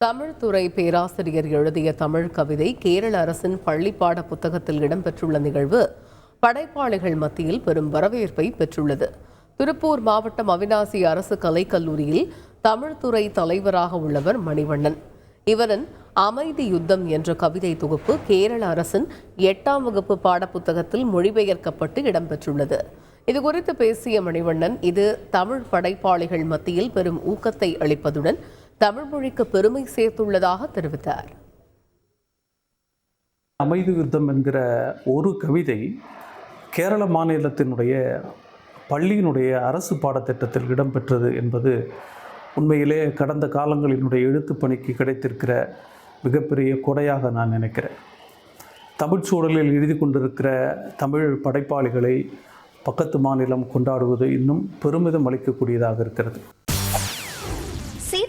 தமிழ்துறை பேராசிரியர் எழுதிய தமிழ் கவிதை கேரள அரசின் பள்ளிப்பாட புத்தகத்தில் இடம்பெற்றுள்ள நிகழ்வு படைப்பாளிகள் மத்தியில் பெரும் வரவேற்பை பெற்றுள்ளது. திருப்பூர் மாவட்டம் அவினாசி அரசு கலைக்கல்லூரியில் தமிழ்துறை தலைவராக உள்ளவர் மணிவண்ணன். இவரின் அமைதி யுத்தம் என்ற கவிதை தொகுப்பு கேரள அரசின் எட்டாம் வகுப்பு பாடப்புத்தகத்தில் மொழிபெயர்க்கப்பட்டு இடம்பெற்றுள்ளது. இது குறித்து பேசிய மணிவண்ணன் இது தமிழ் படைப்பாளிகள் மத்தியில் பெரும் ஊக்கத்தை அளிப்பதுடன் தமிழ் மொழிக்கு பெருமை சேர்த்துள்ளதாக தெரிவித்தார். அமைதி யுத்தம் என்கிற ஒரு கவிதை கேரள மாநிலத்தினுடைய பள்ளியினுடைய அரசு பாடத்திட்டத்தில் இடம்பெற்றது என்பது உண்மையிலே கடந்த காலங்களினுடைய எழுத்து பணிக்கு கிடைத்திருக்கிற மிகப்பெரிய கொடையாக நான் நினைக்கிறேன். தமிழ் சூழலில் எழுதி கொண்டிருக்கிற தமிழ் படைப்பாளிகளை பக்கத்து மாநிலம் கொண்டாடுவது இன்னும் பெருமிதம் அளிக்கக்கூடியதாக இருக்கிறது.